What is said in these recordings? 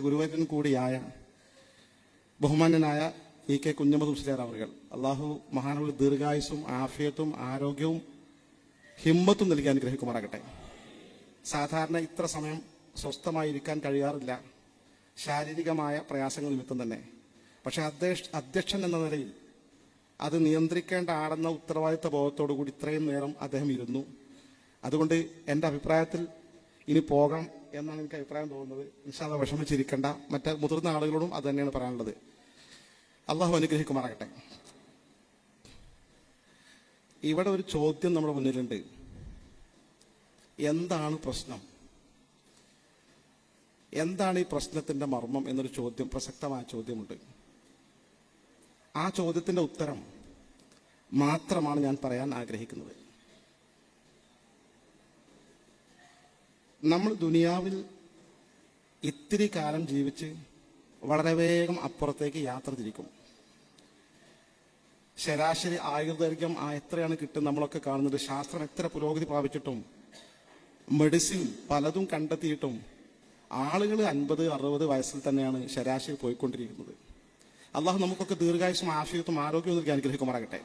ഗുരുവരൻ കൂടിയായ ബഹുമാന്യനായ E K Kunhammad Musliyar അവർ അള്ളാഹു മഹാനുള്ള ദീർഘായുസും ആഫിയത്തും ആരോഗ്യവും ഹിമ്മത്തും നൽകി അനുഗ്രഹിക്കുമാറാകട്ടെ. സാധാരണ ഇത്ര സമയം സ്വസ്ഥമായിരിക്കാൻ കഴിയാറില്ല. ശാരീരികമായ പ്രയാസങ്ങൾ നിമിത്തം തന്നെ. പക്ഷെ അധ്യക്ഷ അധ്യക്ഷൻ എന്ന നിലയിൽ അത് നിയന്ത്രിക്കേണ്ട ആളെന്ന ഉത്തരവാദിത്ത ബോധത്തോടു കൂടി ഇത്രയും നേരം അദ്ദേഹം ഇരുന്നു. അതുകൊണ്ട് എന്റെ അഭിപ്രായത്തിൽ ഇനി പോകാം എന്നാണ് എനിക്ക് അഭിപ്രായം തോന്നുന്നത്. നിഷാദ വിഷമിച്ചിരിക്കേണ്ട. മറ്റ് മുതിർന്ന ആളുകളോടും അത് തന്നെയാണ് പറയാനുള്ളത്. അള്ളാഹു അനുഗ്രഹിക്കുമാറാകട്ടെ. ഇവിടെ ഒരു ചോദ്യം നമ്മുടെ മുന്നിലുണ്ട്. എന്താണ് പ്രശ്നം? എന്താണ് ഈ പ്രശ്നത്തിന്റെ മർമ്മം എന്നൊരു ചോദ്യം പ്രസക്തമായ ചോദ്യമുണ്ട്. ആ ചോദ്യത്തിന്റെ ഉത്തരം മാത്രമാണ് ഞാൻ പറയാൻ ആഗ്രഹിക്കുന്നത്. നമ്മൾ ദുനിയാവിൽ ഇത്തിരി കാലം ജീവിച്ച് വളരെ വേഗം അപ്പുറത്തേക്ക് യാത്ര തിരിക്കും. ശരാശരി ആയുർദൈർഘ്യം ആ എത്രയാണ് കിട്ടും നമ്മളൊക്കെ കാണുന്നത്. ശാസ്ത്രം എത്ര പുരോഗതി പ്രാപിച്ചിട്ടും മെഡിസിൻ പലതും കണ്ടെത്തിയിട്ടും ആളുകൾ അൻപത് അറുപത് വയസ്സിൽ തന്നെയാണ് ശരാശരി പോയിക്കൊണ്ടിരിക്കുന്നത്. അള്ളാഹു നമുക്കൊക്കെ ദീർഘായുസും ആശയത്വം ആരോഗ്യവും നൽകി അനുഗ്രഹിക്കുമാറാകട്ടെ.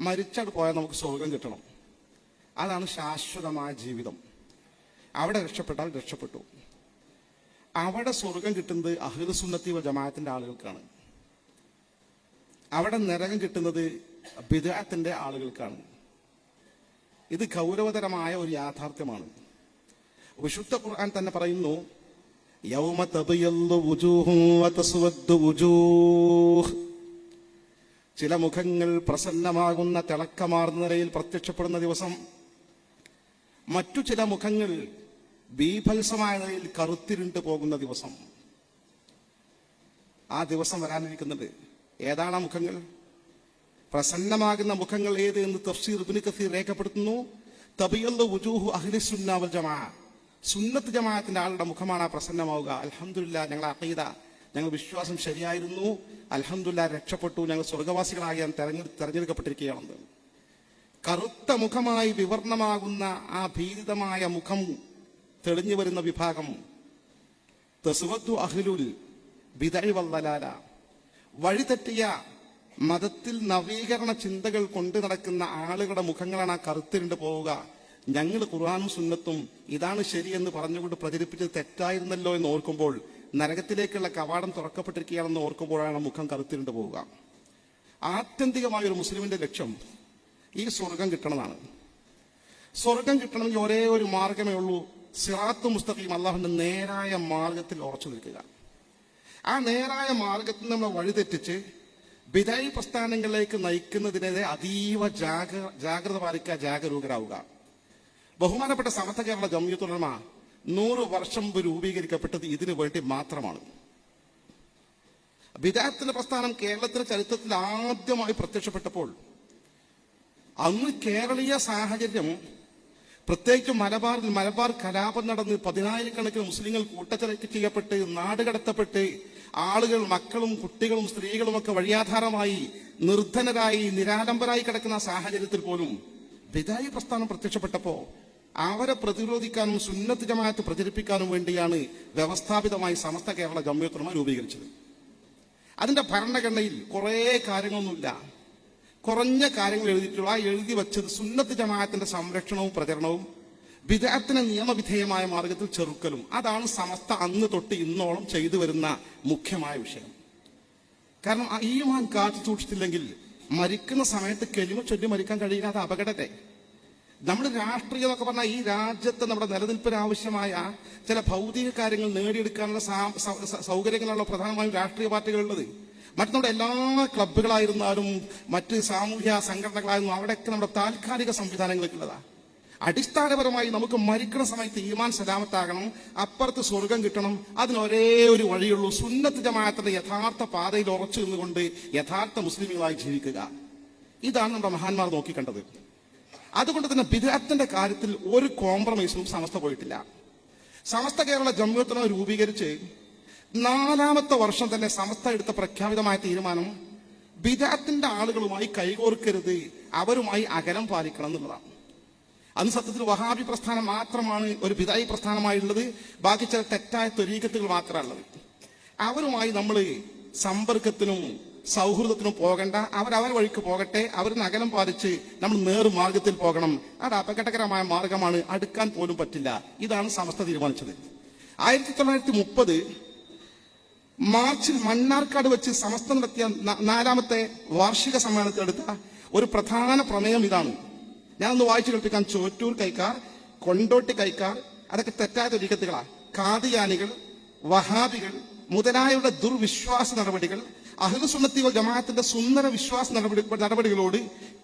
മരിച്ചാൽ പോയാൽ നമുക്ക് സ്വർഗം കിട്ടണം. അതാണ് ശാശ്വതമായ ജീവിതം. അവിടെ രക്ഷപ്പെട്ടാൽ രക്ഷപ്പെട്ടു. അവിടെ സ്വർഗം കിട്ടുന്നത് അഹിദുസുന്നത്തി ജമാഅത്തിന്റെ ആളുകൾക്കാണ്. അവിടെ നരകം കിട്ടുന്നത് ബിദാത്തിന്റെ ആളുകൾക്കാണ്. ഇത് ഗൗരവതരമായ ഒരു യാഥാർത്ഥ്യമാണ്. വിശുദ്ധ ഖുർആൻ തന്നെ പറയുന്നു യൗമ ചില മുഖങ്ങൾ പ്രസന്നമാകുന്ന തിളക്കമാർന്ന നിലയിൽ പ്രത്യക്ഷപ്പെടുന്ന ദിവസം മറ്റു ചില മുഖങ്ങൾ ബീഭത്സമായ നിലയിൽ കറുത്തിരുണ്ട് പോകുന്ന ദിവസം. ആ ദിവസം വരാനിരിക്കുന്നുണ്ട് ഏതാണ് ആ മുഖങ്ങൾ? പ്രസന്നമാകുന്ന മുഖങ്ങൾ ഏത് എന്ന് തഫ്സീർ ഇബ്നു കസീർ രേഖപ്പെടുത്തുന്നു. തബിയല്ലു വുജൂഹു അഹ്ലി സുന്നാവൽ ജമാ. സുന്നത്ത് ജമാഅത്തിന്റെ ആളുടെ മുഖമാണ് ആ പ്രസന്നമാവുക. അലഹമില്ല ഞങ്ങൾ അഖീദ ഞങ്ങൾ വിശ്വാസം ശരിയായിരുന്നു. അലഹമില്ല രക്ഷപ്പെട്ടു. ഞങ്ങൾ സ്വർഗവാസികളാകാൻ തെരഞ്ഞെടു തെരഞ്ഞെടുക്കപ്പെട്ടിരിക്കുകയാണെന്ന്. കറുത്ത മുഖമായി വിവർണമാകുന്ന ആ ഭീതിതമായ മുഖം തെളിഞ്ഞു വരുന്ന വിഭാഗം. തസുവത്തു അഹ്ലുൽ ബിദഇ വല്ലലാല വഴിതെറ്റിയ മതത്തിൽ നവീകരണ ചിന്തകൾ കൊണ്ടു നടക്കുന്ന ആളുകളുടെ മുഖങ്ങളാണ് ആ കറുത്തിരുണ്ട് പോവുക. ഞങ്ങൾ ഖുർആാനും സുന്നത്തും ഇതാണ് ശരിയെന്ന് പറഞ്ഞുകൊണ്ട് പ്രചരിപ്പിച്ചത് തെറ്റായിരുന്നല്ലോ എന്ന് ഓർക്കുമ്പോൾ നരകത്തിലേക്കുള്ള കവാടം തുറക്കപ്പെട്ടിരിക്കുകയാണെന്ന് ഓർക്കുമ്പോഴാണ് മുഖം കറുത്തിരുണ്ട് പോവുക. ആത്യന്തികമായ ഒരു മുസ്ലിമിന്റെ ലക്ഷ്യം ഈ സ്വർഗം കിട്ടണമെന്നാണ് സ്വർഗം കിട്ടണമെങ്കിൽ ഒരേ ഒരു മാർഗമേ ഉള്ളൂ. സിറാത്ത് മുസ്തഖീം അള്ളാഹുവിന്റെ നേരായ മാർഗത്തിൽ ഉറച്ചു നിൽക്കുക. ആ നേരായ മാർഗത്തിൽ നമ്മൾ വഴിതെറ്റിച്ച് ബിദായി പ്രസ്ഥാനങ്ങളിലേക്ക് നയിക്കുന്നതിനെതിരെ അതീവ ജാഗ ജാഗ്രത പാലിക്കുക ജാഗരൂകരാവുക. ബഹുമാനപ്പെട്ട സമത്ത കേരള ജമ്യത്തുടർമ നൂറ് വർഷം രൂപീകരിക്കപ്പെട്ടത് ഇതിനു വേണ്ടി മാത്രമാണ്. വിദായത്തിന്റെ പ്രസ്ഥാനം കേരളത്തിലെ ചരിത്രത്തിൽ ആദ്യമായി പ്രത്യക്ഷപ്പെട്ടപ്പോൾ അന്ന് കേരളീയ സാഹചര്യം പ്രത്യേകിച്ച് മലബാറിൽ മലബാർ കലാപം നടന്ന് പതിനായിരക്കണക്കിന് മുസ്ലിങ്ങൾ കൂട്ടച്ചരക്ക് ചെയ്യപ്പെട്ട് നാട് കടത്തപ്പെട്ട് ആളുകൾ മക്കളും കുട്ടികളും സ്ത്രീകളും ഒക്കെ വഴിയാധാരമായി നിർധനരായി നിരാലംബരായി കിടക്കുന്ന സാഹചര്യത്തിൽ പോലും ബിദായി പ്രസ്ഥാനം പ്രത്യക്ഷപ്പെട്ടപ്പോ അവരെ പ്രതിരോധിക്കാനും സുന്നത്ത് ജമാഅത്ത് പ്രചരിപ്പിക്കാനും വേണ്ടിയാണ് വ്യവസ്ഥാപിതമായി സമസ്ത കേരള ജമ്മിയത്തുമ രൂപീകരിച്ചത്. അതിന്റെ ഭരണഘടനയിൽ കുറേ കാര്യങ്ങളൊന്നുമില്ല. കുറഞ്ഞ കാര്യങ്ങൾ എഴുതിയിട്ടുള്ള ആ എഴുതി വച്ചത് സുന്നത്ത് ജമാഅത്തിന്റെ സംരക്ഷണവും പ്രചരണവും വിദഗ്ധത്തിന് നിയമവിധേയമായ മാർഗത്തിൽ ചെറുക്കലും. അതാണ് സമസ്ത അന്ന് തൊട്ട് ഇന്നോളം ചെയ്തു വരുന്ന മുഖ്യമായ വിഷയം. കാരണം ആ ഈമാൻ കാത്തു സൂക്ഷിച്ചില്ലെങ്കിൽ മരിക്കുന്ന സമയത്ത് കെലിമ ചൊല്ലി മരിക്കാൻ കഴിയാത്ത അപകടത്തെ. നമ്മൾ രാഷ്ട്രീയം എന്നൊക്കെ പറഞ്ഞാൽ ഈ രാജ്യത്ത് നമ്മുടെ നിലനിൽപ്പിന് ആവശ്യമായ ചില ഭൗതിക കാര്യങ്ങൾ നേടിയെടുക്കാനുള്ള സൗകര്യങ്ങളാണല്ലോ പ്രധാനമായും രാഷ്ട്രീയ പാർട്ടികളുള്ളത് മറ്റു നമ്മുടെ എല്ലാ ക്ലബ്ബുകളായിരുന്നാലും മറ്റ് സാമൂഹ്യ സംഘടനകളായിരുന്നു അവിടെയൊക്കെ നമ്മുടെ താൽക്കാലിക സംവിധാനങ്ങളൊക്കെയുള്ളതാ അടിസ്ഥാനപരമായി നമുക്ക് മരിക്കുന്ന സമയത്ത് ഈമാൻ സലാമത്താകണം അപ്പുറത്ത് സ്വർഗം കിട്ടണം അതിനൊരേ ഒരു വഴിയുള്ളൂ. സുന്നത്ത് ജമാഅത്തിന്റെ യഥാർത്ഥ പാതയിൽ ഉറച്ചു നിന്നുകൊണ്ട് യഥാർത്ഥ മുസ്ലിമുകളായി ജീവിക്കുക. ഇതാണ് നമ്മുടെ മഹാന്മാർ നോക്കിക്കണ്ടത്. അതുകൊണ്ട് തന്നെ ബിദാത്തിന്റെ കാര്യത്തിൽ ഒരു കോംപ്രമൈസും സമസ്ത പോയിട്ടില്ല. സമസ്ത കേരള ജമ്മുത്തലം രൂപീകരിച്ച് നാലാമത്തെ വർഷം തന്നെ സമസ്ത എടുത്ത പ്രഖ്യാപിതമായ തീരുമാനം ബിദാത്തിന്റെ ആളുകളുമായി കൈകോർക്കരുത് അവരുമായി അകലം പാലിക്കണം എന്നുള്ളതാണ്. അന്ന് സത്യത്തിൽ വഹാബി പ്രസ്ഥാനം മാത്രമാണ് ഒരു ബിദായി പ്രസ്ഥാനമായുള്ളത് ബാക്കി ചില തെറ്റായ ത്വരീകത്തുകൾ ഉള്ളത് അവരുമായി നമ്മൾ സമ്പർക്കത്തിനും സൗഹൃദത്തിനും പോകണ്ട അവരവർ വഴിക്ക് പോകട്ടെ അവർ അകലം പാലിച്ച് നമ്മൾ നേർമാർഗത്തിൽ പോകണം. അത് അപകടകരമായ മാർഗമാണ് അടുക്കാൻ പോലും പറ്റില്ല. ഇതാണ് സമസ്ത തീരുമാനിച്ചത്. ആയിരത്തി തൊള്ളായിരത്തി മുപ്പത് മാർച്ചിൽ മണ്ണാർക്കാട് വെച്ച് സമസ്ത നടത്തിയ നാലാമത്തെ വാർഷിക സമ്മേളനത്തിലെടുത്ത ഒരു പ്രധാന പ്രമേയം ഇതാണ്. ഞാനൊന്ന് വായിച്ചു കേൾപ്പിക്കാം ചോറ്റൂർ കൈക്കാർ കൊണ്ടോട്ടി കൈക്കാർ അതൊക്കെ തെറ്റായ തൊലിക്കത്തുകളാ കാതിയാനികൾ വഹാബികൾ മുതലായുള്ള ദുർവിശ്വാസ നടപടികൾ അഹ്ലുസുന്നത്തി വൽ ജമാഅത്തിന്റെ സുന്ദര വിശ്വാസ നടപടി നടപടികളോട്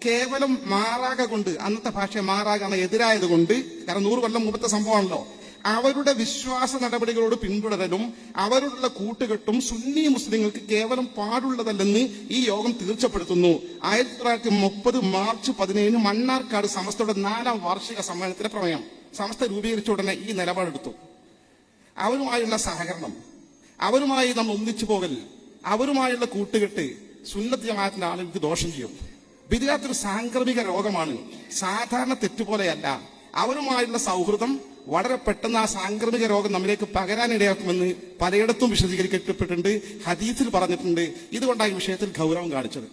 കേവലം മാറാക കൊണ്ട് അന്നത്തെ ഭാഷ മാറാകാണ് എതിരായത് കൊണ്ട് കാരണം നൂറ് കൊല്ലം മുമ്പത്തെ സംഭവമാണല്ലോ അവരുടെ വിശ്വാസ നടപടികളോട് പിന്തുടരലും അവരോടുള്ള കൂട്ടുകെട്ടും സുന്നി മുസ്ലിങ്ങൾക്ക് കേവലം പാടുള്ളതല്ലെന്ന് ഈ യോഗം തീർച്ചപ്പെടുത്തുന്നു. ആയിരത്തി തൊള്ളായിരത്തി മുപ്പത് മാർച്ച് പതിനേഴിന് മണ്ണാർക്കാട് സമസ്തയുടെ നാലാം വാർഷിക സമ്മേളനത്തിലെ പ്രമേയം സമസ്ത രൂപീകരിച്ച ഉടനെ ഈ നിലപാടെടുത്തു. അവരുമായുള്ള സഹകരണം അവരുമായി നമ്മൾ ഒന്നിച്ചു പോകൽ അവരുമായുള്ള കൂട്ടുകെട്ട് സുന്നത്ത് ജമാഅത്തിന്റെ ആളുകൾക്ക് ദോഷം ചെയ്യും. ബിദിയാത്തൊരു സാംക്രമിക രോഗമാണ് സാധാരണ തെറ്റുപോലെയല്ല അവരുമായുള്ള സൗഹൃദം വളരെ പെട്ടെന്ന് ആ സാംക്രമിക രോഗം നമ്മിലേക്ക് പകരാനിടയാക്കുമെന്ന് പലയിടത്തും വിശദീകരിക്കപ്പെട്ടിട്ടുണ്ട് ഹദീസിൽ പറഞ്ഞിട്ടുണ്ട്. ഇതുകൊണ്ടാണ് ഈ വിഷയത്തിൽ ഗൗരവം കാണിച്ചത്.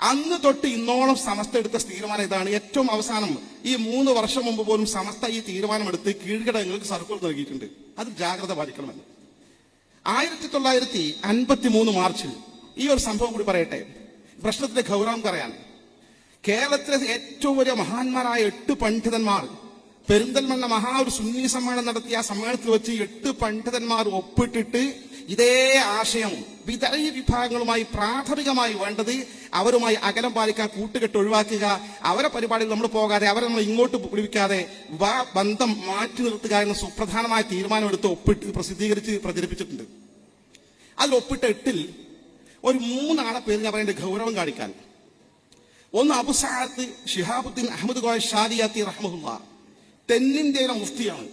അന്ന് തൊട്ട് ഇന്നോളം സമസ്ത എടുത്ത തീരുമാനം ഇതാണ്. ഏറ്റവും അവസാനം ഈ മൂന്ന് വർഷം മുമ്പ് പോലും സമസ്ത ഈ തീരുമാനമെടുത്ത് കീഴ്ഘടകങ്ങൾക്ക് സർക്കുലർ നൽകിയിട്ടുണ്ട്. അത് ജാഗ്രത പാലിക്കണമെന്ന്. ആയിരത്തി തൊള്ളായിരത്തി അൻപത്തി മൂന്ന് മാർച്ചിൽ ഈ ഒരു സംഭവം കൂടി പറയട്ടെ. പ്രശ്നത്തിന്റെ ഗൗരവം പറയാൻ. കേരളത്തിലെ ഏറ്റവും വലിയ മഹാന്മാരായ എട്ട് പണ്ഡിതന്മാർ പെരിന്തൽമണ്ണ മഹാ ഒരു സുന്നി സമ്മേളനം നടത്തിയ ആ സമ്മേളനത്തിൽ വെച്ച് എട്ട് പണ്ഡിതന്മാർ ഒപ്പിട്ടിട്ട് ഇതേ ആശയം വിതഴി വിഭാഗങ്ങളുമായി പ്രാഥമികമായി വേണ്ടത് അവരുമായി അകലം പാലിക്കുക കൂട്ടുകെട്ട് ഒഴിവാക്കുക അവരെ പരിപാടിയിൽ നമ്മൾ പോകാതെ അവരെ നമ്മൾ ഇങ്ങോട്ട് വിളിക്കാതെ വാ ബന്ധം മാറ്റി നിർത്തുക എന്ന സുപ്രധാനമായ തീരുമാനമെടുത്ത് ഒപ്പിട്ട് പ്രസിദ്ധീകരിച്ച് പ്രചരിപ്പിച്ചിട്ടുണ്ട്. അതിൽ ഒപ്പിട്ട എട്ടിൽ ഒരു മൂന്നാളെ പേര് ഞാൻ പറയേണ്ട ഗൗരവം കാണിക്കാൻ. ഒന്ന് അബുസാത്ത് ഷിഹാബുദ്ദീൻ അഹമ്മദ് ഗോയ ഷാദിയാത്തി റഹ്മുല്ല തെന്നിന്ത്യയിലെ മുഫ്തിയാണ്.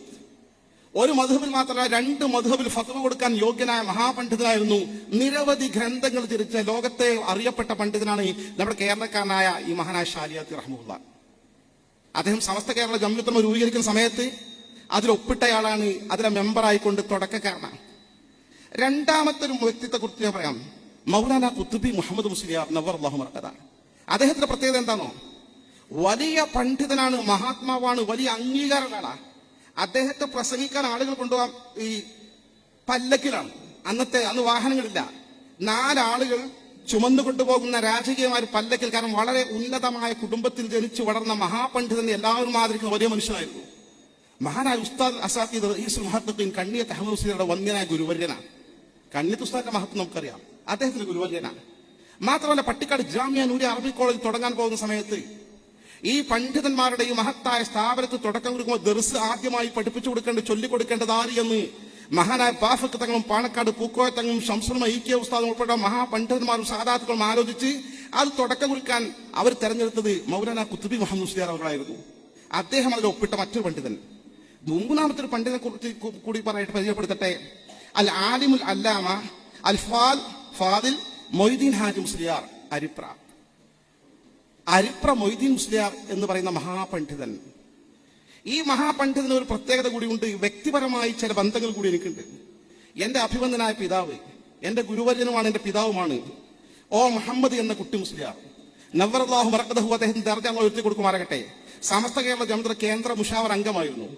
ഒരു മധുബിൽ മാത്രമല്ല രണ്ട് മധുബിൽ ഫത്വ കൊടുക്കാൻ യോഗ്യനായ മഹാപണ്ഡിതനായിരുന്നു. നിരവധി ഗ്രന്ഥങ്ങൾ തിരിച്ച ലോകത്തെ അറിയപ്പെട്ട പണ്ഡിതനാണ് നമ്മുടെ കേരളക്കാരനായ ഈ മഹാനായ ഷാലിയാത്തി റഹ്മുല്ല. അദ്ദേഹം സമസ്ത കേരള ജമ്മിത്തമ രൂപീകരിക്കുന്ന സമയത്ത് അതിലൊപ്പിട്ടയാളാണ് അതിലെ മെമ്പറായിക്കൊണ്ട് തുടക്കക്കാരനാണ്. രണ്ടാമത്തെ ഒരു വ്യക്തിത്വത്തെ കുറിച്ച് ഞാൻ പറയാം. മൗലാന കുത്തുബി മുഹമ്മദ് മുസ്ലിയാർ നവർ അള്ളാഹു അദ്ദേഹത്തിന്റെ പ്രത്യേകത എന്താണോ? വലിയ പണ്ഡിതനാണ് മഹാത്മാവാണ് വലിയ അംഗീകാരമാണ് അദ്ദേഹത്തെ പ്രസംഗിക്കാൻ ആളുകൾ കൊണ്ടുപോകാൻ ഈ പല്ലക്കിലാണ്. അന്നത്തെ അന്ന് വാഹനങ്ങളില്ല. നാലാളുകൾ ചുമന്നു കൊണ്ടുപോകുന്ന രാജകീയമായ പല്ലക്കിൽ കാരണം വളരെ ഉന്നതമായ കുടുംബത്തിൽ ജനിച്ചു വളർന്ന മഹാപണ്ഡിതൻ എല്ലാവരും ആദരിക്കുന്ന വലിയ മനുഷ്യനായിരുന്നു. മഹാനായ ഉസ്താദ് അസാദ് ഈസുൽ മഹത്തുദ്ദീൻ കണ്ണിയത്ത് അഹമ്മദ് വന്യനായ ഗുരുവര്യനാണ്. കണ്ണിയത്ത് ഉസ്താദിന്റെ മഹത്വം നമുക്കറിയാം. അദ്ദേഹത്തിന്റെ ഗുരുവര്യനാണ്. മാത്രമല്ല പട്ടിക്കാട് ജാമ്യ നൂരി അറബി കോളേജ് തുടങ്ങാൻ പോകുന്ന സമയത്ത് ഈ പണ്ഡിതന്മാരുടെ ഈ മഹത്തായ സ്ഥാപനത്തിൽ തുടക്കം കൊടുക്കുമ്പോൾ ദർസ് ആദ്യമായി പഠിപ്പിച്ചു കൊടുക്കേണ്ട ചൊല്ലിക്കൊടുക്കേണ്ടത് ആര് എന്ന് മഹാനായ പാഫക്ക് തങ്ങളും പാണക്കാട് പൂക്കോയ തങ്ങളും ഷംസുൽമ ഇ കെ ഉസ്താദും ഉൾപ്പെടെ മഹാപണ്ഡിതന്മാരും സാധാത്തുക്കളും ആലോചിച്ച് അത് തുടക്കം കുറിക്കാൻ അവർ തെരഞ്ഞെടുത്തത് മൗലാന കുത്തുബി മുഹമ്മദ് മുസ്ലിയാർ അവരായിരുന്നു. അദ്ദേഹം അതിൽ ഒപ്പിട്ട മറ്റൊരു പണ്ഡിതൻ. മൂന്നാമത്തെ ഒരു പണ്ഡിതനെ കുറിച്ച് കൂടി പറയായിട്ട് പരിചയപ്പെടുത്തട്ടെ? അൽ ആലിമുൽ അല്ലാമ അൽ ഫാൽ ഫാദിൽ മൊയ്തീൻ ഹാജി മുസ്ലിയാർ അരിപ്ര. അരിപ്ര മൊയ്തീൻ മുസ്ലിയാർ എന്ന് പറയുന്ന മഹാപണ്ഡിതൻ. ഈ മഹാപണ്ഡിതന് ഒരു പ്രത്യേകത കൂടിയുണ്ട്. വ്യക്തിപരമായി ചില ബന്ധങ്ങൾ കൂടി എനിക്കുണ്ട്. എന്റെ അഭിബന്ധനായ പിതാവ് എന്റെ ഗുരുവര്യനുമാണ് എന്റെ പിതാവുമാണ് ഓ മുഹമ്മദ് എന്ന കുട്ടി മുസ്ലിയാർ. നവറല്ലാഹു മറക്കഥു അദ്ദേഹം ദർജ ഉയർത്തി കൊടുക്കുമാറാകട്ടെ. സമസ്ത കേരള ജനത കേന്ദ്ര മുഷാവർ അംഗമായിരുന്നു.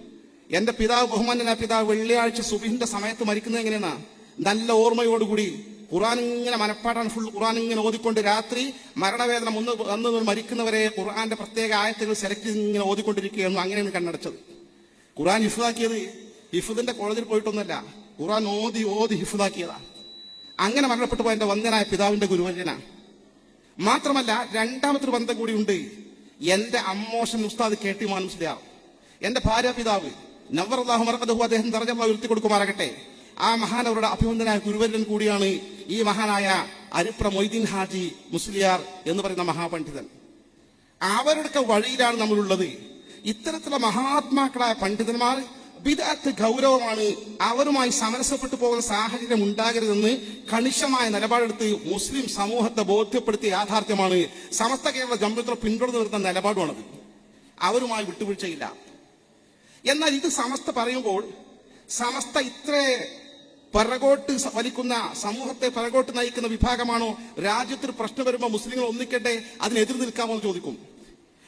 എന്റെ പിതാവ് ബഹുമാനായ പിതാവ് വെള്ളിയാഴ്ച സുബിഹിന്റെ സമയത്ത് മരിക്കുന്നത് എങ്ങനെയാണ്? നല്ല ഓർമ്മയോടുകൂടി ഖുർആൻ ഇങ്ങനെ മനപ്പാടാണ്. ഫുൾ ഖുർആൻ ഇങ്ങനെ ഓതിക്കൊണ്ട് രാത്രി മരണവേദന മുന്ന് വന്ന് മരിക്കുന്നവരെ ഖുർആന്റെ പ്രത്യേക ആയത്തുകൾ സെലക്ട് ഇങ്ങനെ ഓതിക്കൊണ്ടിരിക്കുകയായിരുന്നു. അങ്ങനെയാണ് കണ്ണടച്ചത്. ഖുർആൻ ഹിഫാക്കിയത് ഹിഫുദിന്റെ കോളേജിൽ പോയിട്ടൊന്നുമല്ല. ഖുർആൻ ഓതി ഓതി ഹിഫുദാക്കിയതാ. അങ്ങനെ മരണപ്പെട്ടു പോയ എന്റെ വന്ദനായ പിതാവിന്റെ ഗുരുവര്യനാണ് മാത്രമല്ല രണ്ടാമത്തെ ബന്ധം കൂടിയുണ്ട് എന്റെ അമ്മോഷൻ ഉസ്താദ് കേട്ടി ടി എന്റെ ഭാര്യ പിതാവ് നവർ അള്ളാഹു മറക്കതഹു അദ്ദേഹം ദർജ ഉയർത്തി കൊടുക്കുമാറാകട്ടെ. ആ മഹാനവരുടെ അഭിവന്ദനായ ഗുരുവര്യൻ കൂടിയാണ് ഈ മഹാനായ അരിപ്ര മൊയ്തീൻ ഹാജി മുസ്ലിയാർ എന്ന് പറയുന്ന മഹാപണ്ഡിതൻ. അവരുടെ വഴിയിലാണ് നമ്മളുള്ളത്. ഇത്തരത്തിലുള്ള മഹാത്മാക്കളായ പണ്ഡിതന്മാർ വിദാത്ത് ഗൗരവമാണ് അവരുമായി സമരസപ്പെട്ടു പോകുന്ന സാഹചര്യം ഉണ്ടാകരുതെന്ന് കണിശമായ നിലപാടെടുത്ത് മുസ്ലിം സമൂഹത്തെ ബോധ്യപ്പെടുത്തിയ യാഥാർത്ഥ്യമാണ് സമസ്ത കേരള ജംബിത്ര പിന്തുടർന്നു നിർത്തുന്ന നിലപാടുമാണത്. അവരുമായി വിട്ടുവീഴ്ചയില്ല. എന്നാൽ ഇത് സമസ്ത പറയുമ്പോൾ സമസ്ത ഇത്ര പിറകോട്ട് വലിക്കുന്ന സമൂഹത്തെ പിറകോട്ട് നയിക്കുന്ന വിഭാഗമാണോ? രാജ്യത്തിൽ പ്രശ്നം വരുമ്പോൾ മുസ്ലിങ്ങൾ ഒന്നിക്കട്ടെ അതിനെതിർ നിൽക്കാമോ എന്ന് ചോദിക്കും.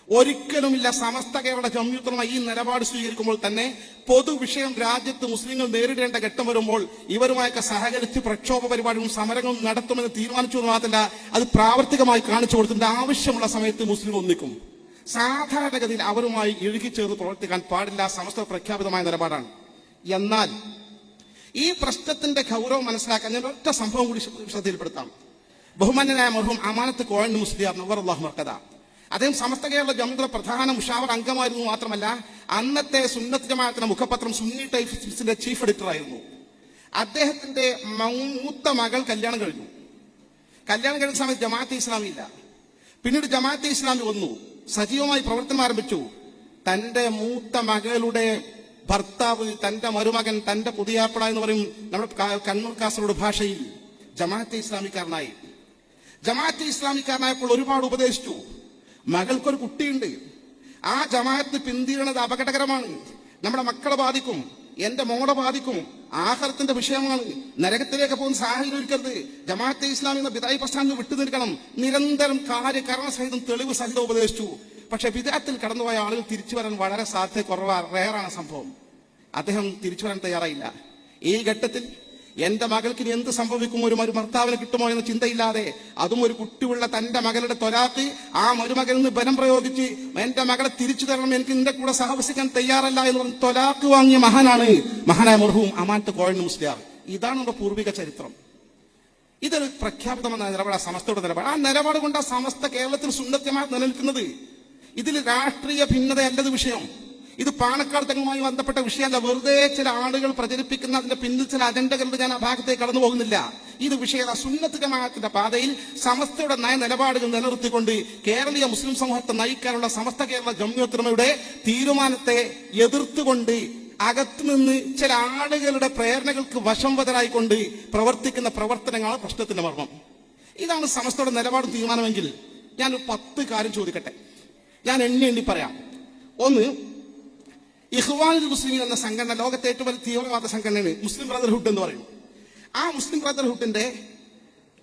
ഒരിക്കലുമില്ല സമസ്ത കേരള സംയുക്തമായി ഈ നിലപാട് സ്വീകരിക്കുമ്പോൾ തന്നെ പൊതുവിഷയം രാജ്യത്ത് മുസ്ലിങ്ങൾ നേരിടേണ്ട ഘട്ടം വരുമ്പോൾ ഇവരുമായൊക്കെ സഹകരിച്ച് പ്രക്ഷോഭ പരിപാടികളും സമരങ്ങളും നടത്തുമെന്ന് തീരുമാനിച്ചു എന്ന് മാത്രമല്ല അത് പ്രാവർത്തികമായി കാണിച്ചു കൊടുത്തിട്ട് ആവശ്യമുള്ള സമയത്ത് മുസ്ലിം ഒന്നിക്കും. സാധാരണഗതിയിൽ അവരുമായി ഇഴുകിച്ചേർന്ന് പ്രവർത്തിക്കാൻ പാടില്ല. സമസ്ത പ്രഖ്യാപിതമായ നിലപാടാണ്. എന്നാൽ ഈ പ്രശ്നത്തിന്റെ ഗൗരവം മനസ്സിലാക്കാൻ ഞാൻ ഒറ്റ സംഭവം കൂടി ശ്ര- ശ്രദ്ധയിൽപ്പെടുത്താം. ബഹുമാന്യനായ മർഹൂം അമാനത്ത് കോഴൻ മുസ്ലിം നവർ അള്ളാഹു അദ്ദേഹം സമസ്ത കേരള ജമന്ത്ര പ്രധാന മുഷാവർ അംഗമായിരുന്നു മാത്രമല്ല അന്നത്തെ സുന്നത്ത് ജമാഅത്തിന്റെ മുഖപത്രം സുന്നി ടൈഫിന്റെ ചീഫ് എഡിറ്റർ ആയിരുന്നു അദ്ദേഹത്തിന്റെ മൂത്ത മകൾ കല്യാണം കഴിഞ്ഞു. കല്യാണം കഴിഞ്ഞ സമയത്ത് ജമാഅത്ത് ഇസ്ലാമി ഇല്ല. പിന്നീട് ജമാഅത്ത് ഇസ്ലാമി വന്നു. സജീവമായി പ്രവർത്തനം ആരംഭിച്ചു. തന്റെ മൂത്ത മകളുടെ ഭർത്താവ് തന്റെ മരുമകൻ തന്റെ പുതിയാപ്പട എന്ന് പറയും നമ്മുടെ കണ്ണൂർ കാസർഗോഡ് ഭാഷയിൽ ജമാഅത്തെ ഇസ്ലാമിക്കാരനായി. ജമാഅത്തെ ഇസ്ലാമിക്കാരനായപ്പോൾ ഒരുപാട് ഉപദേശിച്ചു. മകൾക്കൊരു കുട്ടിയുണ്ട്. ആ ജമാഅത്ത് പിന്തിരണത് അപകടകരമാണ്. നമ്മുടെ മക്കളെ ബാധിക്കും. എന്റെ മോളെ ബാധിക്കും. ആഹാരത്തിന്റെ വിഷയമാണ്. നരകത്തിലേക്ക് പോകുന്ന സാഹചര്യം ഒരുക്കരുത്. ജമാഅത്തെ ഇസ്ലാമി എന്ന ബിദായി പ്രസ്ഥാനം വിട്ടു നിൽക്കണം നിരന്തരം കാര്യകരണ സഹിതം തെളിവ് സഹിതം ഉപദേശിച്ചു. പക്ഷെ വിദേഹത്തിൽ കടന്നുപോയ ആളുകൾ തിരിച്ചു വരാൻ വളരെ സാധ്യത കുറവാണ് റേറാണ് സംഭവം. അദ്ദേഹം തിരിച്ചു വരാൻ തയ്യാറായില്ല. ഈ ഘട്ടത്തിൽ എന്റെ മകൾക്ക് ഇനി എന്ത് സംഭവിക്കും? ഒരു മരുമർത്താവിന് കിട്ടുമോ എന്ന ചിന്തയില്ലാതെ അതും ഒരു കുട്ടിയുള്ള തന്റെ മകളുടെ തൊരാക്ക് ആ മരുമകനിൽ നിന്ന് ബലം പ്രയോഗിച്ച് എന്റെ മകളെ തിരിച്ചു തരണം എനിക്ക് നിന്റെ കൂടെ സഹവസിക്കാൻ തയ്യാറല്ല എന്ന് പറഞ്ഞ് തൊലാക്ക് വാങ്ങിയ മഹാനാണ് മഹാനായ മർഹൂം അമാൻത്ത് കോഴൻ മുസ്ലിയാർ. ഇതാണ് നമ്മുടെ പൂർവിക ചരിത്രം. ഇതൊരു പ്രഖ്യാപിതമെന്ന നിലപാട് സമസ്തയുടെ നിലപാട്. ആ നിലപാട് കൊണ്ട് ആ സമസ്ത കേരളത്തിൽ സുന്ദരമായി നിലനിൽക്കുന്നത്. ഇതിൽ രാഷ്ട്രീയ ഭിന്നതയല്ലത് വിഷയം. ഇത് പാണക്കാട് തങ്ങളുമായി ബന്ധപ്പെട്ട വിഷയമല്ല. വെറുതെ ചില ആളുകൾ പ്രചരിപ്പിക്കുന്ന അതിന്റെ പിന്നിൽ ചില അജണ്ടകളുടെ ഞാൻ ആ ഭാഗത്തേക്ക് കടന്നു പോകുന്നില്ല. ഇത് വിഷയം സുന്നത്ത് ജമാഅത്തിന്റെ പാതയിൽ സമസ്തയുടെ നയ നിലപാടുകൾ നിലനിർത്തിക്കൊണ്ട് കേരളീയ മുസ്ലിം സമൂഹത്തെ നയിക്കാനുള്ള സമസ്ത കേരള ജമ്യോത്രമയുടെ തീരുമാനത്തെ എതിർത്തുകൊണ്ട് അകത്തുനിന്ന് ചില ആളുകളുടെ പ്രേരണകൾക്ക് വശംവതരായിക്കൊണ്ട് പ്രവർത്തിക്കുന്ന പ്രവർത്തനങ്ങളാണ് പ്രശ്നത്തിന്റെ മർമ്മം. ഇതാണ് സമസ്തയുടെ നിലപാട് തീരുമാനമെങ്കിൽ ഞാൻ പത്ത് കാര്യം ചോദിക്കട്ടെ. ഞാൻ എണ്ണി എണ്ണി പറയാം. ഒന്ന് ഇഹ്വാനുൽ മുസ്ലിം എന്ന സംഘടന ലോകത്തെ ഏറ്റവും വലിയ തീവ്രവാദ സംഘടനയാണ് മുസ്ലിം ബ്രദർഹുഡ് എന്ന് പറയും. ആ മുസ്ലിം ബ്രദർഹുഡിന്റെ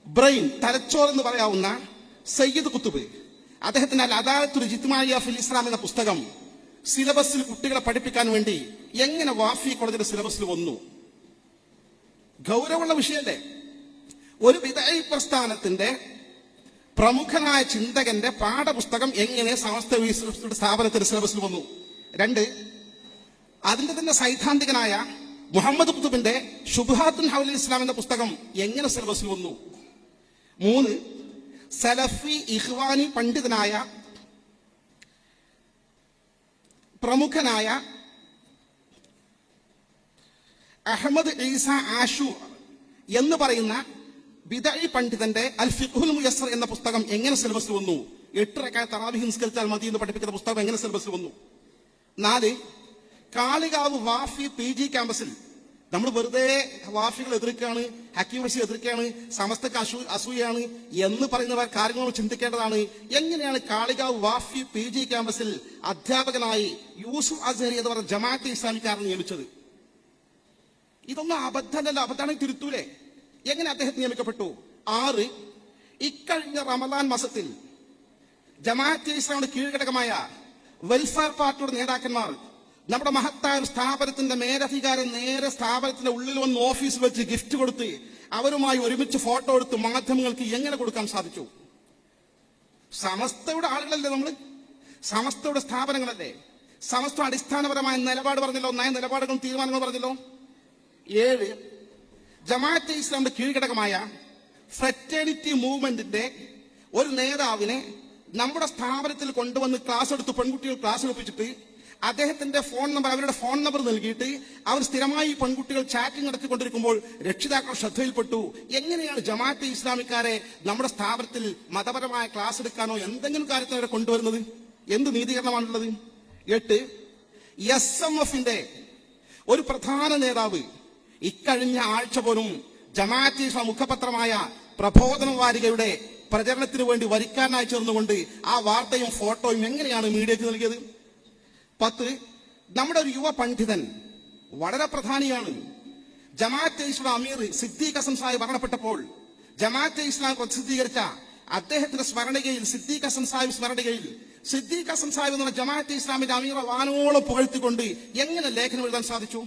ബ്രെയിൻ തലച്ചോർ എന്ന് പറയാവുന്ന സയ്യിദ് കുത്തുബ് അദ്ദേഹത്തിന്റെ അൽ അദാലത്തുൽ ജിത്മായ ഫിൽ ഇസ്ലാം എന്ന പുസ്തകം സിലബസിൽ കുട്ടികളെ പഠിപ്പിക്കാൻ വേണ്ടി എങ്ങനെ വാഫി കോളേജിന്റെ സിലബസിൽ വന്നു. ഗൗരവമുള്ള വിഷയമല്ലേ? ഒരു വിദായി പ്രസ്ഥാനത്തിന്റെ പ്രമുഖനായ ചിന്തകന്റെ പാഠപുസ്തകം എങ്ങനെ സമസ്ത സ്ഥാപനത്തിന്റെ സിലബസിൽ വന്നു? രണ്ട് അതിന്റെ തന്നെ സൈദ്ധാന്തികനായ മുഹമ്മദ് കുത്തുബിന്റെ ഷുബാത്തുൽ ഹൗലി ഇസ്ലാം എന്ന പുസ്തകം എങ്ങനെ സിലബസിൽ വന്നു? മൂന്ന് സലഫി ഇഹ്വാനി പണ്ഡിതനായ പ്രമുഖനായ അഹമ്മദ് ഈസ ആഷു എന്ന് പറയുന്ന ബിദഈ പണ്ഡിതന്റെ അൽ ഫിഖുൽ മുയസ്സർ എന്ന പുസ്തകം എങ്ങനെ സിലബസ് വന്നു? എട്ടരക്കായ തറാവിഹ് നിസ്കരിച്ചാൽ മതി എന്ന് പഠിപ്പിക്കുന്ന പുസ്തകം എങ്ങനെ സിലബസ് വന്നു? നാല് കാളികാവ് വാഫി പി ജി ക്യാമ്പസിൽ നമ്മൾ വെറുതെ വാഫികൾ എതിർക്കുകയാണ് ഹക്കീമസി എതിർക്കുകയാണ് സമസ്തക്ക് അസൂ അസൂയാണ് എന്ന് പറയുന്ന കാര്യങ്ങൾ ചിന്തിക്കേണ്ടതാണ്. എങ്ങനെയാണ് കാളികാവ് വാഫി പി ജി ക്യാമ്പസിൽ അധ്യാപകനായി യൂസുഫ് അസഹരി എന്ന് പറഞ്ഞ ജമാഅത്തെ ഇസ്ലാമിക്കാരൻ നിയമിച്ചത്? ഇതൊന്നും അബദ്ധമല്ല അബദ്ധമാണെങ്കിൽ തിരുത്തൂലേ. എങ്ങനെ അദ്ദേഹം നിയമിക്കപ്പെട്ടു? ആറ് ഇക്കഴിഞ്ഞ റമദാൻ മാസത്തിൽ ജമാഅത്തെ ഇസ്ലാമിന്റെ കീഴ്ഘടകമായ വെൽഫെയർ പാർട്ടിയുടെ നേതാക്കന്മാർ നമ്മുടെ മഹത്തായ സ്ഥാപനത്തിന്റെ മേലധികാരം നേരെ സ്ഥാപനത്തിന്റെ ഉള്ളിൽ വന്ന് ഓഫീസ് വെച്ച് ഗിഫ്റ്റ് കൊടുത്ത് അവരുമായി ഒരുമിച്ച് ഫോട്ടോ എടുത്ത് മാധ്യമങ്ങൾക്ക് എങ്ങനെ കൊടുക്കാൻ സാധിച്ചു? സമസ്തയുടെ ആളുകളല്ലേ നമ്മൾ സമസ്തയുടെ സ്ഥാപനങ്ങളല്ലേ? സമസ്ത അടിസ്ഥാനപരമായ നിലപാട് പറഞ്ഞല്ലോ നയ നിലപാടുകളും തീരുമാനങ്ങളും പറഞ്ഞല്ലോ. ഏഴ് ജമാഅത്തെ ഇസ്ലാമിന്റെ കീഴ്ഘടകമായ ഫ്രറ്റേണിറ്റി മൂവ്മെന്റിന്റെ ഒരു നേതാവിനെ നമ്മുടെ സ്ഥാപനത്തിൽ കൊണ്ടുവന്ന് ക്ലാസ് എടുത്ത് പെൺകുട്ടികൾ ക്ലാസ് എടുപ്പിച്ചിട്ട് അദ്ദേഹത്തിന്റെ ഫോൺ നമ്പർ അവരുടെ ഫോൺ നമ്പർ നൽകിയിട്ട് അവർ സ്ഥിരമായി പെൺകുട്ടികൾ ചാറ്റിംഗ് നടത്തിക്കൊണ്ടിരിക്കുമ്പോൾ രക്ഷിതാക്കൾ ശ്രദ്ധയിൽപ്പെട്ടു. എങ്ങനെയാണ് ജമാഅത്തെ ഇസ്ലാമിക്കാരെ നമ്മുടെ സ്ഥാപനത്തിൽ മതപരമായ ക്ലാസ് എടുക്കാനോ എന്തെങ്കിലും കാര്യത്തിന് അവരെ കൊണ്ടുവരുന്നത്? എന്ത് നീതീകരണമാണുള്ളത്? എട്ട് എസ് എം എഫിന്റെ ഒരു പ്രധാന നേതാവ് ഇക്കഴിഞ്ഞ ആഴ്ച പോലും ജമാഅത്തി ഇസ്ലാം മുഖപത്രമായ പ്രബോധന വാരികയുടെ പ്രചരണത്തിന് വേണ്ടി വരിക്കാരനായി ചേർന്നുകൊണ്ട് ആ വാർത്തയും ഫോട്ടോയും എങ്ങനെയാണ് മീഡിയക്ക് നൽകിയത്? പത്ത് നമ്മുടെ ഒരു യുവ പണ്ഡിതൻ വളരെ പ്രധാനിയാണ്. ജമാഅത്തെ ഇസ്ലാം അമീർ സിദ്ദീഖ് ഹസൻ സാഹിബ് മരണപ്പെട്ടപ്പോൾ ജമാഅത്തെ ഇസ്ലാം പ്രസിദ്ധീകരിച്ച അദ്ദേഹത്തിന്റെ സ്മരണികയിൽ സിദ്ദീഖ് ഹസൻ സാഹിബ് സ്മരണികയിൽ സിദ്ദീഖ് ഹസൻ സാഹിബ് എന്ന ജമാഅത്തെ ഇസ്ലാമിന്റെ അമീറെ വാനോളം പുകഴ്ത്തിക്കൊണ്ട് എങ്ങനെ ലേഖനം എഴുതാൻ സാധിച്ചു?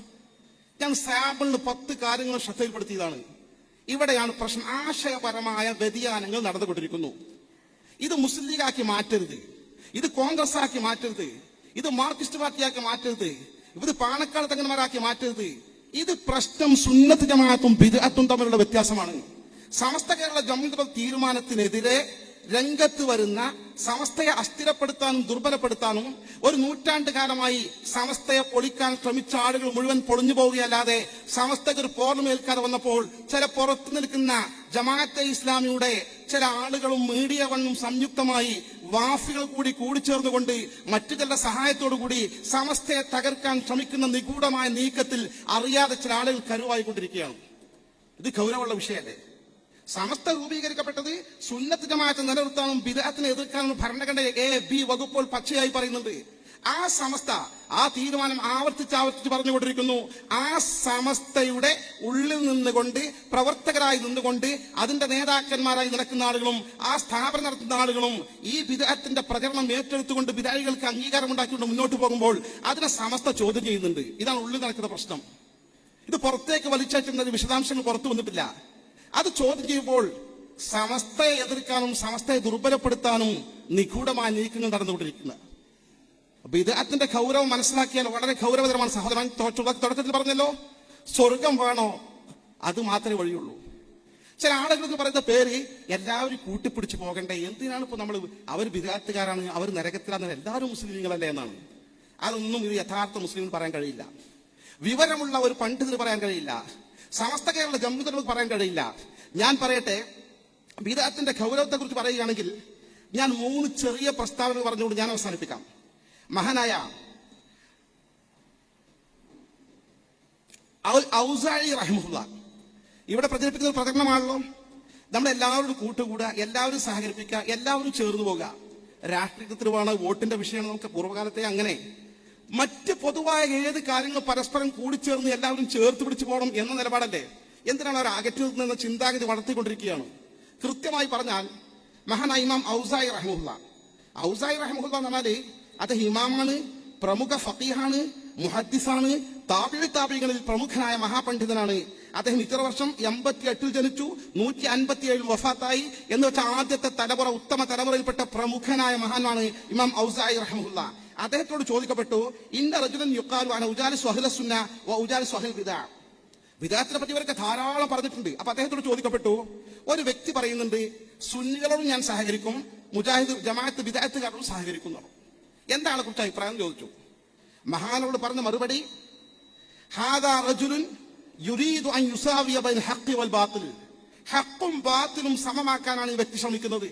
ഞാൻ സാമ്പിളിന് പത്ത് കാര്യങ്ങൾ ശ്രദ്ധയിൽപ്പെടുത്തിയതാണ്. ഇവിടെയാണ് പ്രശ്നം. ആശയപരമായ വ്യതിയാനങ്ങൾ നടന്നുകൊണ്ടിരിക്കുന്നു. ഇത് മുസ്ലിം ലീഗാക്കി മാറ്റരുത്. ഇത് കോൺഗ്രസ് ആക്കി മാറ്റരുത്. ഇത് മാർക്സിസ്റ്റ് പാർട്ടിയാക്കി മാറ്റരുത്. ഇത് പാണക്കാട് തങ്ങന്മാരാക്കി മാറ്റരുത്. ഇത് പ്രശ്നം സുന്നത്ത് ജമാഅത്തും ബിദഅത്തും തമ്മിലുള്ള വ്യത്യാസമാണ്. സമസ്ത കേരള ജമ്മു തീരുമാനത്തിനെതിരെ രംഗത്ത് വരുന്ന സമസ്തയെ അസ്ഥിരപ്പെടുത്താനും ദുർബലപ്പെടുത്താനും ഒരു നൂറ്റാണ്ട് കാലമായി സമസ്തയെ പൊളിക്കാൻ ശ്രമിച്ച ആളുകൾ മുഴുവൻ പൊളിഞ്ഞു പോവുകയല്ലാതെ സമസ്തയ്ക്ക് ഒരു പോർമേൽക്കാതെ വന്നപ്പോൾ ചില പുറത്തു നിൽക്കുന്ന ജമാഅത്തെ ഇസ്ലാമിയുടെ ചില ആളുകളും മീഡിയ വണ്ണും സംയുക്തമായി വാഫികൾ കൂടി കൂടിച്ചേർന്നുകൊണ്ട് മറ്റു ചില സഹായത്തോടു കൂടി സമസ്തയെ തകർക്കാൻ ശ്രമിക്കുന്ന നിഗൂഢമായ നീക്കത്തിൽ അറിയാതെ ചില ആളുകൾ കരുവായിക്കൊണ്ടിരിക്കുകയാണ്. ഇത് ഗൗരവമുള്ള വിഷയമല്ലേ? സമസ്ത രൂപീകരിക്കപ്പെട്ടത് സുന്നത്ത് ജമാഅത്ത് നിലനിർത്താനും ബിദാത്തിനെ എതിർക്കാനും ഭരണഘടന എ ബി വകുപ്പുകൾ പച്ചയായി പറയുന്നുണ്ട്. ആ സമസ്ത ആ തീരുമാനം ആവർത്തിച്ച് ആവർത്തിച്ച് പറഞ്ഞുകൊണ്ടിരിക്കുന്നു. ആ സമസ്തയുടെ ഉള്ളിൽ നിന്നുകൊണ്ട് പ്രവർത്തകരായി നിന്നുകൊണ്ട് അതിന്റെ നേതാക്കന്മാരായി നടക്കുന്ന ആളുകളും ആ സ്ഥാപനം നടത്തുന്ന ആളുകളും ഈ ബിദാത്തിന്റെ പ്രചരണം ഏറ്റെടുത്തുകൊണ്ട് വിദാരികൾക്ക് അംഗീകാരം ഉണ്ടാക്കിക്കൊണ്ട് മുന്നോട്ട് പോകുമ്പോൾ അതിനെ സമസ്ത ചോദ്യം ചെയ്യുന്നുണ്ട്. ഇതാണ് ഉള്ളിൽ നടക്കുന്ന പ്രശ്നം. ഇത് പുറത്തേക്ക് വലിച്ചേറ്റുന്നത് വിശദാംശങ്ങൾ പുറത്തു വന്നിട്ടില്ല. അത് ചോദ്യം ചെയ്യുമ്പോൾ സമസ്തയെ എതിർക്കാനും സമസ്തയെ ദുർബലപ്പെടുത്താനും നിഗൂഢമായ നീക്കങ്ങൾ നടന്നുകൊണ്ടിരിക്കുന്നത്. അപ്പൊ ഇതിന്റെ ഗൗരവം മനസ്സിലാക്കിയാൽ വളരെ ഗൗരവതരമാണ് സഹോദരൻ. തുടക്കത്തിൽ പറഞ്ഞല്ലോ സ്വർഗം വേണോ? അത് മാത്രമേ വഴിയുള്ളൂ. ചില ആളുകൾക്ക് പറയുന്ന പേര് എല്ലാവരും കൂട്ടിപ്പിടിച്ചു പോകണ്ടേ? എന്തിനാണ് ഇപ്പൊ നമ്മൾ അവർ വിദ്യാർത്ഥികാരാണ് അവർ നരകത്തിലാണ് എല്ലാവരും മുസ്ലിങ്ങളല്ലേ എന്നാണ്. അതൊന്നും ഇത് യഥാർത്ഥ മുസ്ലിം പറയാൻ കഴിയില്ല. വിവരമുള്ള ഒരു പണ്ഡിതന് പറയാൻ കഴിയില്ല. സമസ്ത കേരള ജമ്മുതർക്ക് പറയാൻ കഴിയില്ല. ഞാൻ പറയട്ടെ ബിദാത്തിന്റെ ഗൗരവത്തെ കുറിച്ച് പറയുകയാണെങ്കിൽ ഞാൻ മൂന്ന് ചെറിയ പ്രസ്താവനകൾ പറഞ്ഞുകൊണ്ട് ഞാൻ അവസാനിപ്പിക്കാം. മഹാനായ ഇവിടെ പ്രചരിപ്പിക്കുന്ന ഒരു പ്രകടനമാണല്ലോ. നമ്മൾ എല്ലാവരും കൂട്ടുകൂടുക എല്ലാവരും സഹകരിപ്പിക്കുക എല്ലാവരും ചേർന്ന് പോകുക രാഷ്ട്രീയത്തിൽ വേണം വോട്ടിന്റെ വിഷയമാണ് നമുക്ക് പൂർവകാലത്തെ അങ്ങനെ. മറ്റ് പൊതുവായ ഏത് കാര്യങ്ങൾ പരസ്പരം കൂടിച്ചേർന്ന് എല്ലാവരും ചേർത്ത് പിടിച്ചു പോകണം എന്ന നിലപാടല്ലേ? എന്തിനാണ് അവർ നിന്ന ചിന്താഗതി വളർത്തിക്കൊണ്ടിരിക്കുകയാണ്? കൃത്യമായി പറഞ്ഞാൽ മഹാനായ ഇമാം ഔസായി റഹ്മുല്ല. ഔസായി റഹ്മുല്ല എന്ന് പറഞ്ഞാൽ അദ്ദേഹം ഇമാമാണ് പ്രമുഖ ഫക്കീഹാണ് മുഹദ്ദിസാണ് താപിഴി താപികളിൽ പ്രമുഖനായ മഹാപണ്ഡിതനാണ്. അദ്ദേഹം ഇത്ര വർഷം എൺപത്തി എട്ടിൽ ജനിച്ചു നൂറ്റി അൻപത്തി ഏഴിൽ വഫാത്തായി എന്ന് വെച്ചാൽ ആദ്യത്തെ തലമുറ ഉത്തമ തലമുറയിൽപ്പെട്ട പ്രമുഖനായ മഹാനാണ് ഇമാം ഔസായി റഹ്മുല്ല. അദ്ദേഹത്തോട് ചോദിക്കപ്പെട്ടു ഇന്ന റജുലൻ യുക്കാലുവാണ് ഉജാലി സ്വഹല സുന്ന വ ഉജാലി സ്വഹൽ ബിദാ വിദാത്തിനെ പറ്റി ഇവരൊക്കെ ധാരാളം പറഞ്ഞിട്ടുണ്ട്. അപ്പൊ അദ്ദേഹത്തോട് ചോദിക്കപ്പെട്ടു ഒരു വ്യക്തി പറയുന്നുണ്ട് സുന്നികളോടും ഞാൻ സഹകരിക്കും മുജാഹിദ് ജമാഅത്ത് വിദാത്തുകാരോടും സഹകരിക്കുന്നു. എന്താണ് കുറിച്ച് അഭിപ്രായം ചോദിച്ചു. മഹാനോട് പറഞ്ഞ മറുപടി ഹാദാ ഹഖും ബാത്തിലും സമമാക്കാനാണ് ഈ വ്യക്തി ശ്രമിക്കുന്നത്.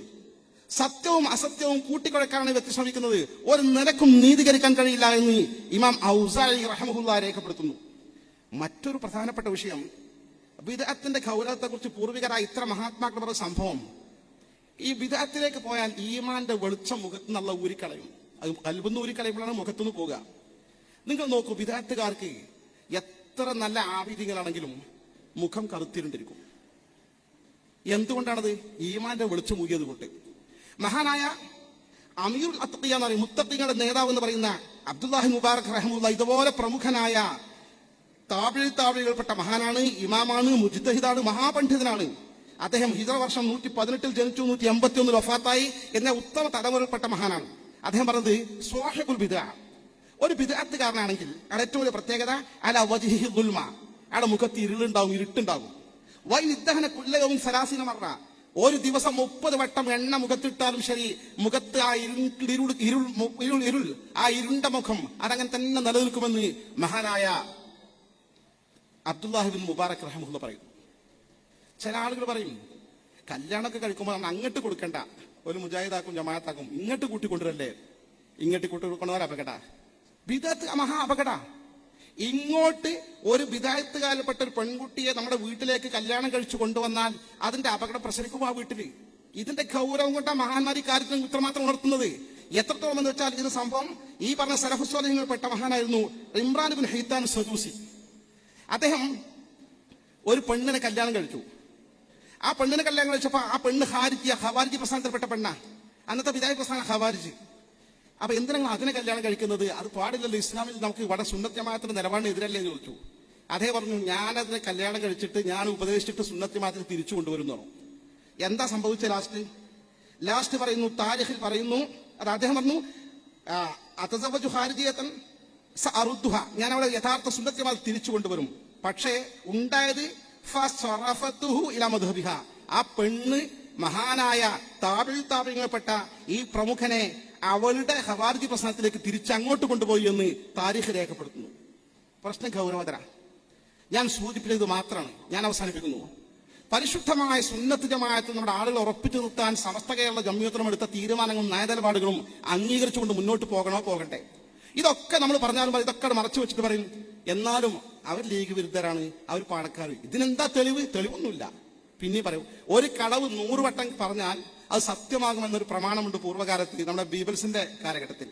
സത്യവും അസത്യവും കൂട്ടിക്കൊഴക്കാണ് വ്യക്തി ശ്രമിക്കുന്നത്. ഒരു നിലക്കും നീതീകരിക്കാൻ കഴിയില്ല എന്ന് ഇമാം ഔസായി റഹമുല്ല രേഖപ്പെടുത്തുന്നു. മറ്റൊരു പ്രധാനപ്പെട്ട വിഷയം വിദഗ്ധത്തിന്റെ ഗൗരവത്തെ കുറിച്ച് പൂർവികരായ ഇത്ര മഹാത്മാക്കൾ പറഞ്ഞ സംഭവം. ഈ വിദഗ്ധത്തിലേക്ക് പോയാൽ ഈമാന്റെ വെളിച്ചം മുഖത്ത് നിന്നുള്ള ഊരിക്കളയും. അത് കൽബുന്ന് ഊരിക്കളയുമ്പോഴാണ് മുഖത്തുനിന്ന് പോവുക. നിങ്ങൾ നോക്കൂ വിദഗ്ധക്കാർക്ക് എത്ര നല്ല ആവിധികളാണെങ്കിലും മുഖം കറുത്തിരുണ്ടിരിക്കും എന്തുകൊണ്ടാണത്? ഈമാന്റെ വെളിച്ചം ഊരിയത് കൊണ്ട് മഹാനായ അമീർ അത്തഖിയ എന്ന് പറയും മുത്തഖിങ്ങളുടെ നേതാവ് എന്ന് പറയുന്ന അബ്ദുല്ലാഹി മുബാറക് റഹമുല്ല ഇതുപോലെ പ്രമുഖനായ താപിഴി താപിഴികൾപ്പെട്ട മഹാനാണ് ഇമാമാണ് മുജിദ്ദഹിദാണ് മഹാപണ്ഡിതനാണ്. അദ്ദേഹം ഹിജറ വർഷം നൂറ്റി പതിനെട്ടിൽ ജനിച്ചു നൂറ്റി എൺപത്തി ഒന്നിൽ വഫാത്തായി. എന്ന ഉത്തമ തലമുറയിൽപ്പെട്ട മഹാനാണ്. അദ്ദേഹം പറഞ്ഞത് സ്വാഹിബുൽ ബിദ. ഒരു ബിദാത്തുകാരനാണെങ്കിൽ അയാൾ ഏറ്റവും വലിയ പ്രത്യേകത അല വജിഹി ദുൽമ. അയാളുടെ മുഖത്ത് ഇരുളുണ്ടാവും ഇരുട്ടുണ്ടാവും. വൈ നിദ്ദഹന കുല്ലകവും സലാസിന മറ ഒരു ദിവസം മുപ്പത് വട്ടം എണ്ണ മുഖത്തിട്ടാലും ശരി മുഖത്ത് ആ ഇരുൾ ഇരുൾ ഇരുൾ ഇരുൾ ആ ഇരുണ്ട മുഖം അതങ്ങനെ തന്നെ നിലനിൽക്കുമെന്ന് മഹാനായ അബ്ദുല്ലാഹിബിൻ മുബാറക് റഹമുല്ല പറയും. ചില ആളുകൾ പറയും കല്യാണമൊക്കെ കഴിക്കുമ്പോൾ നമ്മൾ അങ്ങോട്ട് കൊടുക്കണ്ട. ഒരു മുജാഹിദാക്കും ജമാഅത്താക്കും ഇങ്ങോട്ട് കൂട്ടിക്കൊണ്ടുവരല്ലേ? ഇങ്ങോട്ട് കൂട്ടിക്കൊണ്ടുവരാൻ അപകട? വിദാത്ത് മഹാ അപകട. ഇങ്ങോട്ട് ഒരു വിദായത്തുകാലപ്പെട്ട ഒരു പെൺകുട്ടിയെ നമ്മുടെ വീട്ടിലേക്ക് കല്യാണം കഴിച്ചു കൊണ്ടുവന്നാൽ അതിന്റെ അപകടം പ്രസരിക്കും ആ വീട്ടിൽ ഇതിന്റെ ഗൗരവം കൊണ്ട് മഹാന്മാരി കാര്യത്തിൽ ഇത്രമാത്രം ഉണർത്തുന്നത്. എത്രത്തോളം എന്ന് വെച്ചാൽ ഇത് സംഭവം ഈ പറഞ്ഞ സലഫുസ്വലഹങ്ങളിൽപ്പെട്ട മഹാനായിരുന്നു ഇമ്രാൻ ബിൻ ഹൈത്താൻ സദൂസി. അദ്ദേഹം ഒരു പെണ്ണിനെ കല്യാണം കഴിച്ചു. ആ പെണ്ണിനെ കല്യാണം കഴിച്ചപ്പോ ആ പെണ്ണ് ഹാരിജിയ ഹവാരിജി പ്രസ്ഥാനത്തിൽപ്പെട്ട പെണ്ണ. അന്നത്തെ വിദായ പ്രസ്ഥാനം ഹവാരിജ് അപ്പൊ എന്തിനാണ് അതിനെ കല്യാണം കഴിക്കുന്നത്? അത് പാടില്ലല്ലോ. ഇസ്ലാമിൽ നമുക്ക് ഇവിടെ സുന്നത്യമായത്തിന്റെ നിലപാടിന് എതിരല്ലേ ചോദിച്ചു. അതേ പറഞ്ഞു ഞാനതിനെ കല്യാണം കഴിച്ചിട്ട് ഞാൻ ഉപദേശിച്ചിട്ട് സുന്നത്യമായത്തിന് തിരിച്ചു കൊണ്ടുവരുന്നു. എന്താ സംഭവിച്ച ലാസ്റ്റ് ലാസ്റ്റ് പറയുന്നു താരിഖിൽ പറയുന്നു അത് അദ്ദേഹം പറഞ്ഞു അതസവജു ഹാരിജിയത്തൻ അറുദ്ദുഹ. ഞാൻ അവിടെ യഥാർത്ഥ സുന്നത്യമായി തിരിച്ചു കൊണ്ടുവരും. പക്ഷേ ഉണ്ടായത്. ആ പെണ്ണ് മഹാനായ താപിൾ താപിങ്ങപ്പെട്ട ഈ പ്രമുഖനെ അവളുടെ ഹവാർജി പ്രശ്നത്തിലേക്ക് തിരിച്ചങ്ങോട്ട് കൊണ്ടുപോയി എന്ന് താരിഖ് രേഖപ്പെടുത്തുന്നു. പ്രശ്നം ഗൗരവതര. ഞാൻ സൂചിപ്പിച്ചത് മാത്രമാണ്. ഞാൻ അവസാനിപ്പിക്കുന്നു. പരിശുദ്ധമായ സുന്നത്ത് നമ്മുടെ ആളുകൾ ഉറപ്പിച്ചു നിർത്താൻ സമസ്ത കേരള ജമ്മിയത്തിനും എടുത്ത തീരുമാനങ്ങളും നയനിലപാടുകളും അംഗീകരിച്ചുകൊണ്ട് മുന്നോട്ട് പോകണോ പോകട്ടെ ഇതൊക്കെ നമ്മൾ പറഞ്ഞാലും ഇതൊക്കെ മറച്ചു വെച്ചിട്ട് പറയും. എന്നാലും അവർ ലീഗ് വിരുദ്ധരാണ് അവർ പാടക്കാർ ഇതിനെന്താ തെളിവ്? തെളിവൊന്നുമില്ല. പിന്നെ പറയും ഒരു കടവ് നൂറ് വട്ടം പറഞ്ഞാൽ അത് സത്യമാകുമെന്നൊരു പ്രമാണമുണ്ട് പൂർവകാലത്ത് നമ്മുടെ ബീബിൾസിന്റെ കാലഘട്ടത്തിൽ.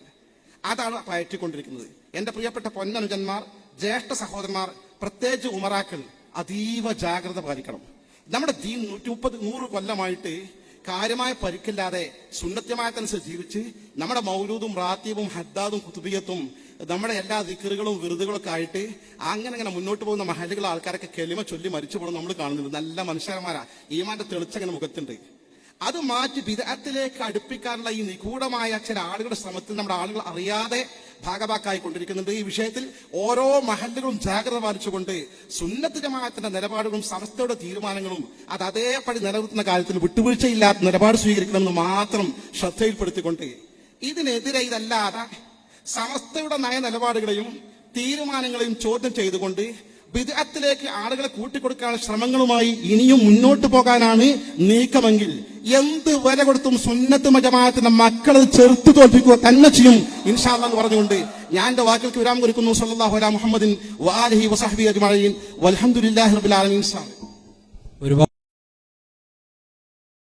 അതാണ് പയറ്റിക്കൊണ്ടിരിക്കുന്നത്. എന്റെ പ്രിയപ്പെട്ട പൊന്നനുജന്മാർ ജ്യേഷ്ഠ സഹോദരന്മാർ പ്രത്യേകിച്ച് ഉമറാക്കൾ അതീവ ജാഗ്രത പാലിക്കണം. നമ്മുടെ ദീൻ നൂറ്റി മുപ്പത് നൂറ് കൊല്ലമായിട്ട് കാര്യമായ പരിക്കില്ലാതെ സുന്നത്യമായതനുസരിച്ച് ജീവിച്ച് നമ്മുടെ മൗലൂദും റാത്തീബും ഹദ്ദാദും കുത്തുബിയത്തും നമ്മുടെ എല്ലാ ദിക്കറുകളും വിറുതുകളൊക്കെ ആയിട്ട് അങ്ങനെ അങ്ങനെ മുന്നോട്ട് പോകുന്ന മഹലുകൾ ആൾക്കാരൊക്കെ കെളിമ ചൊല്ലി മരിച്ചു പോകണം നമ്മൾ കാണുന്നുണ്ട്. നല്ല മനുഷ്യന്മാരാ. ഈമാന്റെ തെളിച്ചങ്ങനെ മുഖത്തുണ്ട്. അത് മാറ്റി വിദഗ്ധത്തിലേക്ക് അടുപ്പിക്കാനുള്ള ഈ നിഗൂഢമായ ചില ആളുകളുടെ ശ്രമത്തിൽ നമ്മുടെ ആളുകൾ അറിയാതെ ഭാഗവാക്കായി കൊണ്ടിരിക്കുന്നുണ്ട്. ഈ വിഷയത്തിൽ ഓരോ മഹല്ലുകളും ജാഗ്രത പാലിച്ചുകൊണ്ട് സുന്നത്ത് ജമാഅത്തിന്റെ നിലപാടുകളും സമസ്തയുടെ തീരുമാനങ്ങളും അത് അതേപടി നിലനിർത്തുന്ന കാര്യത്തിൽ വിട്ടുവീഴ്ചയില്ലാത്ത നിലപാട് സ്വീകരിക്കണമെന്ന് മാത്രം ശ്രദ്ധയിൽപ്പെടുത്തിക്കൊണ്ട് ഇതിനെതിരെ ഇതല്ലാതെ സമസ്തയുടെ നയ നിലപാടുകളെയും തീരുമാനങ്ങളെയും ചോദ്യം ചെയ്തുകൊണ്ട് വിദഗ്ധത്തിലേക്ക് ആളുകളെ കൂട്ടിക്കൊടുക്കാനുള്ള ശ്രമങ്ങളുമായി ഇനിയും മുന്നോട്ട് പോകാനാണ് നീക്കമെങ്കിൽ എന്ത് വില കൊടുത്തും സുന്നത്ത് മജമാഅത്തിന്റെ മക്കളെ ചെറുത്ത് തോൽപ്പിക്കുക തന്നെ ചെയ്യും ഇൻഷാല്ല എന്ന് പറഞ്ഞുകൊണ്ട് ഞാൻ എന്റെ വാക്കുകൾക്ക് വിരാമം കൊടുക്കുന്നു. സല്ലല്ലാഹു അലൈഹി മുഹമ്മദിൻ വാലിഹി വസഹബി അജ്മഈൻ. വൽഹംദുലില്ലാഹി റബ്ബിൽ ആലമീൻ. ഒരുപാട്